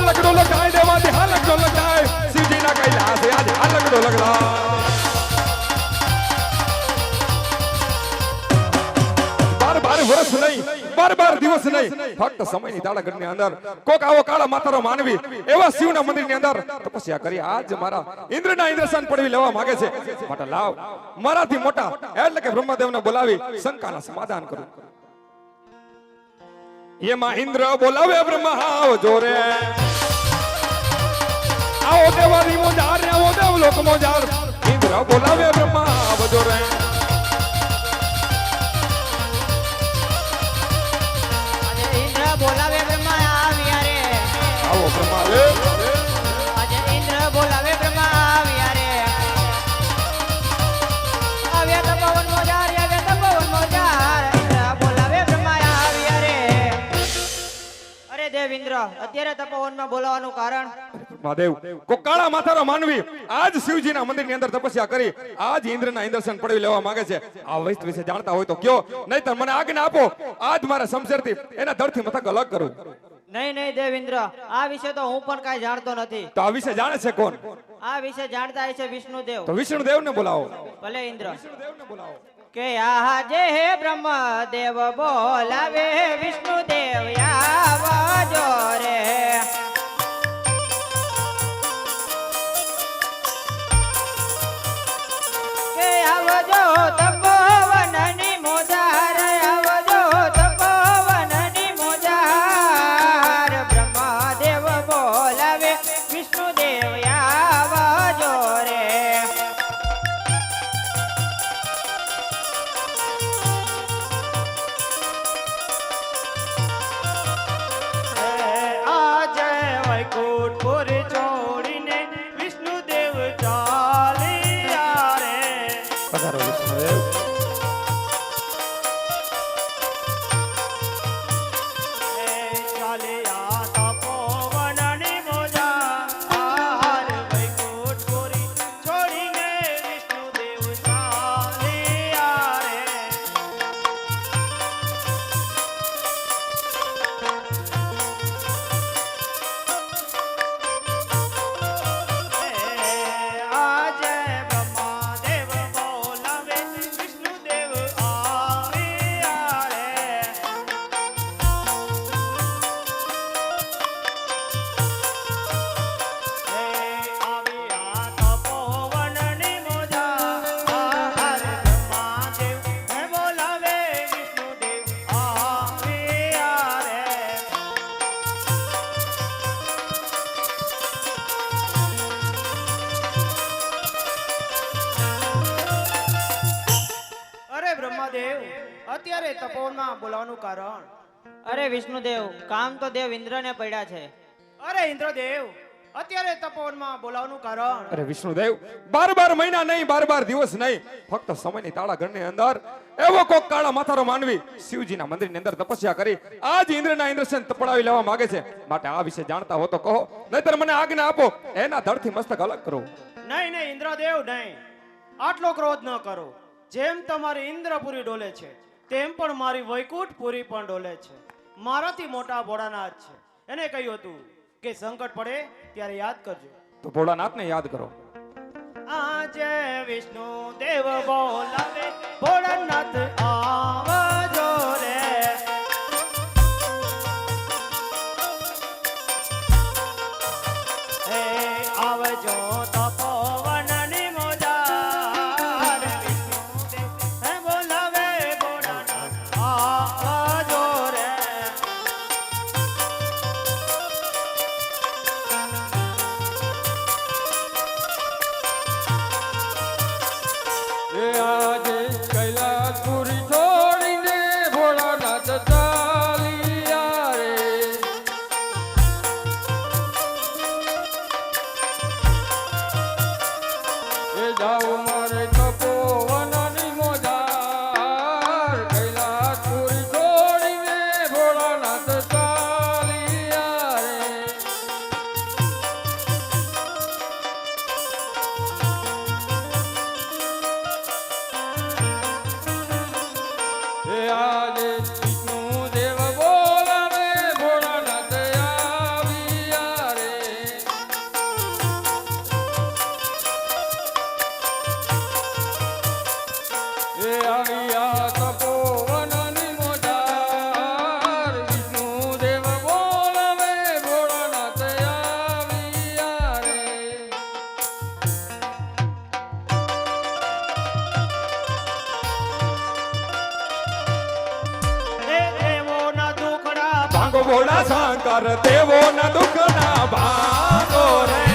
હાલકડો લગાય દેવાથી હાલકડો લગાય. શિવજીના કૈલાસે આજે હાલકડો લગડા બાર બાર વર્ષ નહીં, બાર બાર દિવસ નહીં, ફક્ત સમયની દાડાગઢની અંદર કોક આવો કાળા માતારો માનવી, એવા શિવના મંદિરની અંદર તપસ્યા કરી આજ મારા ઇન્દ્રના ઇન્દ્રસાન પડવી લેવા માંગે છે. માટે લાવ, મારાથી મોટા, એટલે કે બ્રહ્મદેવને બોલાવી શંકાના સમાધાન કરું. એમાં ઇન્દ્ર બોલાવે બ્રહ્મા, આવજો રે. આવો દેવાની મોજાર આવો દેવ લોક મોજાર. ઇન્દ્ર બોલાવે બ્રહ્મા આવજો રે ઇન્દ્ર બોલાવે બ્રહ્મા આવ્યા રે. આવો બ્રહ્મા રે આજે ઇન્દ્ર બોલાવે બ્રહ્મા આવ્યા રે. આવ્યા તપોવન મોજાર આવ્યા તપોવન મોજાર. ઇન્દ્ર બોલાવે બ્રહ્મા આવ્યા રે. અરે દેવ ઇન્દ્ર અત્યારે તપોવનમાં બોલાવાનું કારણ મહાદેવ કોકાળા માથાનો માનવી આજ શિવજીના મંદિરની અંદર તપસ્યા કરી આજ ઇન્દ્રના ઇન્દ્રસન પડવી લેવા માંગે છે. આ વસ્તુ વિશે જાણતા હોય તો કયો નહીતર મને આજ્ઞા આપો આજ મારા શમશેરથી એના ધડથી મથક અલગ કરું. નહીં નહીં દેવિન્દ્ર આ વિશે તો હું પણ કાંઈ જાણતો નથી. તો આ વિશે જાણે છે કોણ? આ વિશે જાણતા છે વિષ્ણુદેવ. તો વિષ્ણુદેવને બોલાવો. ભલે ઇન્દ્ર. વિષ્ણુદેવને બોલાવો. કે આજે હે બ્રહ્મદેવ બોલાવે વિષ્ણુદેવ આવજો. અત્યારે બોલાવાનું કારણ? અરે વિષ્ણુદેવ કામ તો દેવ ઇન્દ્રને પડ્યા છે. અરે ઇન્દ્રદેવ અત્યારે તપોવનમાં બોલાવવાનું કારણ? અરે વિષ્ણુદેવ બાર બાર મહિના નહીં બાર બાર દિવસ નહીં ફક્ત સમયની તાળા ઘરની અંદર એવો કોક કાળા માથારો માનવી શિવજીના મંદિરની અંદર તપસ્યા કરી આજ ઇન્દ્રના ઇન્દ્રસેન તપડાવી લેવા માંગે છે. માટે આ વિશે જાણતા હો તો કહો નહીતર મને આજ્ઞા આપો એના ધડથી મસ્તક અલગ કરો. નહીં નહીં ઇન્દ્રદેવ નહીં. આટલો ક્રોધ ન કરો. જેમ તમારી ઇન્દ્રપુરી ડોલે છે. તેમ પણ મારી વૈકુંઠપુરી પણ ડોલે છે. મારાથી મોટા ભોળાનાથ છે. એને કહ્યું હતું કે સંકટ પડે ત્યારે યાદ કરજો. તો ભોળાનાથને યાદ કરો. આજે વિષ્ણુ દેવ બોલાવે ભોળાનાથ આવજો રે એ ભોળા શંકર દેવો ના દુઃખ ના ભાગો રે.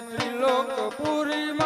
તમે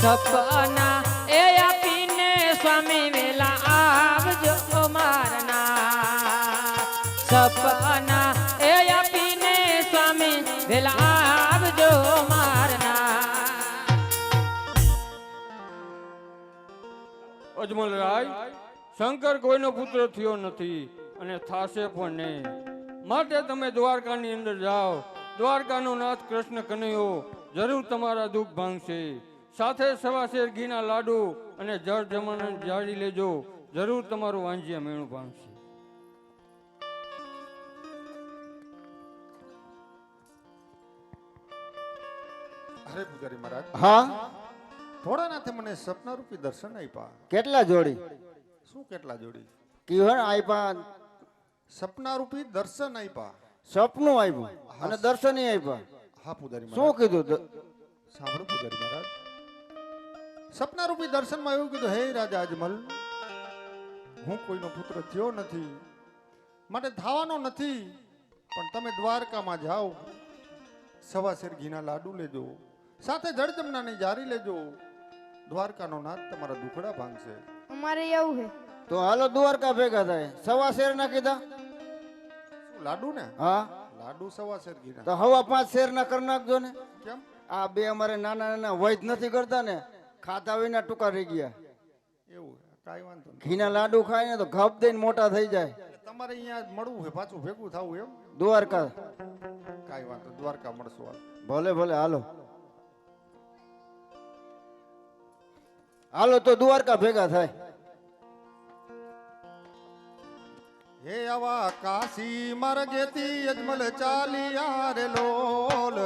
સપના એ આપીને સ્વામી વેલા આવજો મારના સપના એ આપીને સ્વામી વેલા આવજો મારના અજમલ રાય, શંકર કોઈનો પુત્ર થયો નથી અને થાશે પણ નહીં. માટે તમે દ્વારકાની અંદર જાઓ. દ્વારકાનો નાથ કૃષ્ણ કનૈયો જરૂર તમારા દુઃખ ભાંગશે. સાથે સવાશેર ઘીના લાડુ અને જળ જમણ જાળી લેજો. જરૂર તમારું વાંજિયા મેણું પામશે અરે પૂજારી મહારાજ. હા? ભોળાનાથે મને સપના રૂપી દર્શન આપ્યા. કેટલા જોડી? શું કેટલા જોડી? કિહણ આપ્યા. સપના રૂપી દર્શન આપ્યા. સપનું આપ્યું અને દર્શન આપ્યા. હા પૂજારી શું કીધું સાંભળો પૂજારી મહારાજ. સપના રૂપી દર્શનમાં એવું કીધું હે રાજા અજમલ હું કોઈનો પુત્ર થયો નથી માટે થાવાનો નથી પણ તમે દ્વારકામાં જાઓ સવા શેર ઘીના લાડુ લેજો સાથે જળજમનાની જારી લેજો દ્વારકાનો નાથ તમારા દુખડા ભાંગશે. અમારે એવું છે તો હાલો દ્વારકા ભેગા થાય. સવા શેર ના કીધા? શું લાડુ ને? હા. લાડુ સવા શેર ઘીના. તો હવા પાંચ શેર ના કરી નાખજો ને. કેમ? આ બે અમારે નાના નાના વૈદ નથી કરતા ને. ખાતા વિના ટૂંકા રહી ગયા. એવું કાંઈ વાંધો નહીં. ઘીના લાડુ ખાય ને તો ઘપ દઈને મોટા થઈ જાય. તમારે અહીંયા મળવું હોય પાછું ભેગું થવું એમ? દ્વારકા. કાંઈ વાંધો નહીં. દ્વારકા મળશું હાલ. ભલે ભલે હાલો. હાલો તો દ્વારકા ભેગા થાય. હે આવા કાશી માર્ગેથી અજમલ ચાલી રે લોલ.